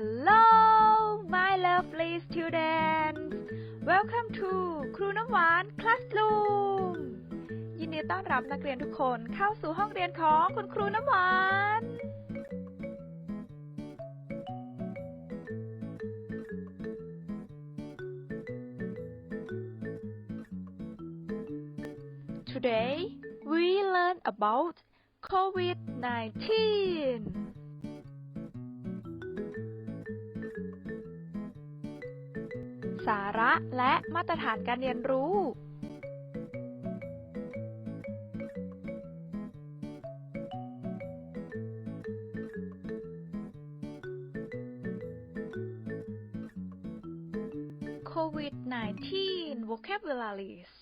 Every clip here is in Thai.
Hello my lovely students Welcome to ครูน้ำหวาน Classroom ยินดีต้อนรับนักเรียนทุกคนเข้าสู่ห้องเรียนของคุณครูน้ำหวาน Today we learn about COVID-19 สาระและมาตรฐานการเรียนรู้ COVID-19 vocabularies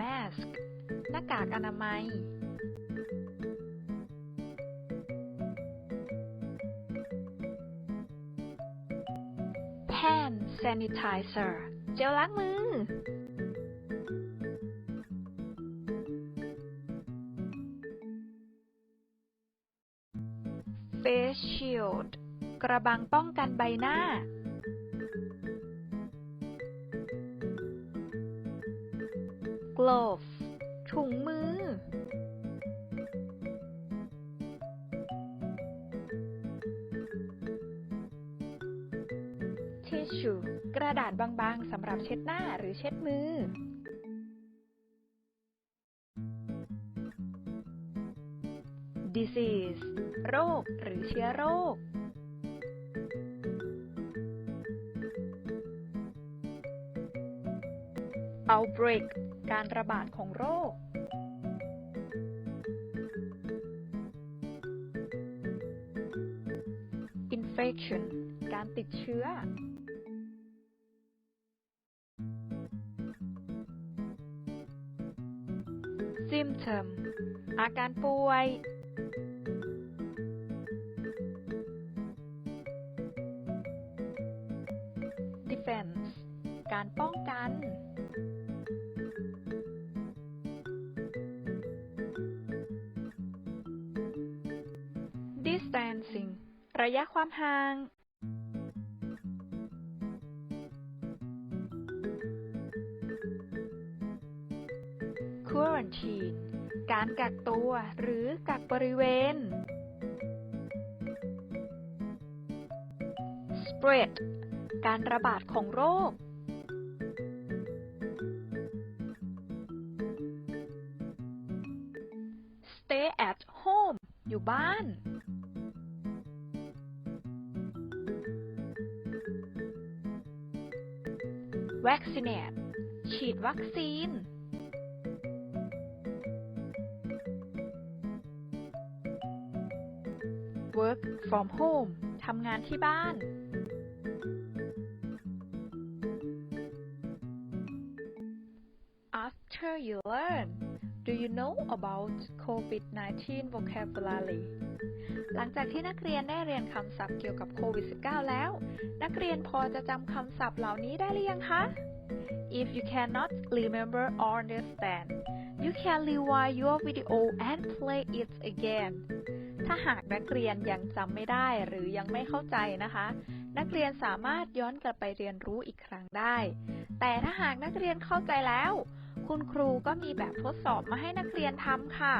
mask หน้ากากอนามัย sanitizer เจลล้างมือ face shield กระบังป้องกันใบหน้า glove ถุงมือ tissue กระดาษบางๆสำหรับเช็ดหน้าหรือเช็ดมือ disease โรคหรือเชื้อโรค outbreak การระบาดของโรค infection การติดเชื้อ symptom อาการป่วย defense การป้องกัน distancing ระยะความห่าง quarantine การกักตัวหรือกักบริเวณ spread การระบาดของโรค stay at home อยู่บ้าน vaccinate ฉีดวัคซีน work from home ทำงานที่บ้าน after you learn do you know about COVID-19 vocabulary หลังจากที่นักเรียนได้เรียนคำศัพท์เกี่ยวกับโควิด -19 แล้ว นักเรียนพอจะจำคำศัพท์เหล่านี้ได้หรือยังคะ If you cannot remember or understand you can rewind your video and play it again ถ้าหากนักเรียนยังจำไม่ได้หรือยังไม่เข้าใจนะคะ นักเรียนสามารถย้อนกลับไปเรียนรู้อีกครั้งได้ แต่ถ้าหากนักเรียนเข้าใจแล้ว คุณครูก็มีแบบทดสอบมาให้นักเรียนทำค่ะ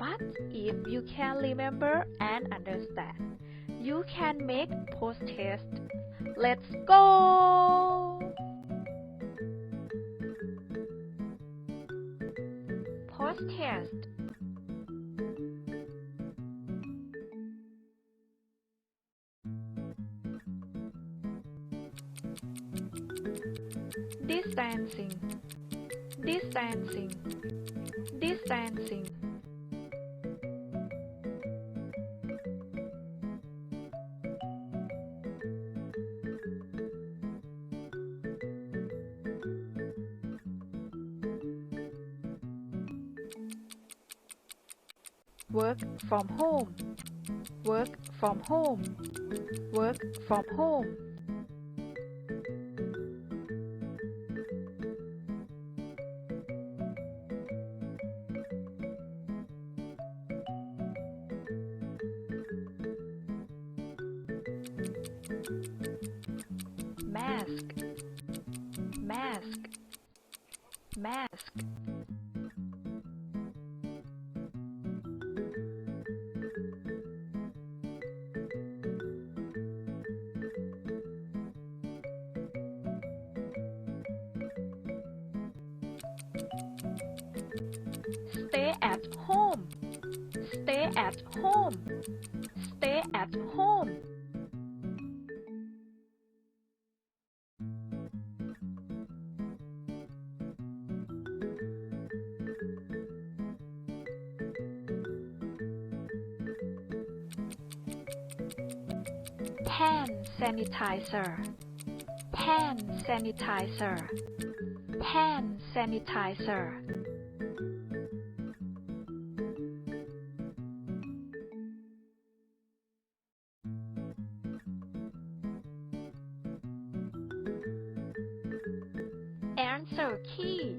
but if you can remember and understand you can make post test let's go post test distancing. Distancing. Distancing. Work from home. Work from home. Work from home mask. Mask. Mask. Stay at home. Stay at home. Stay at home hand sanitizer. Hand sanitizer. Hand sanitizer. Answer key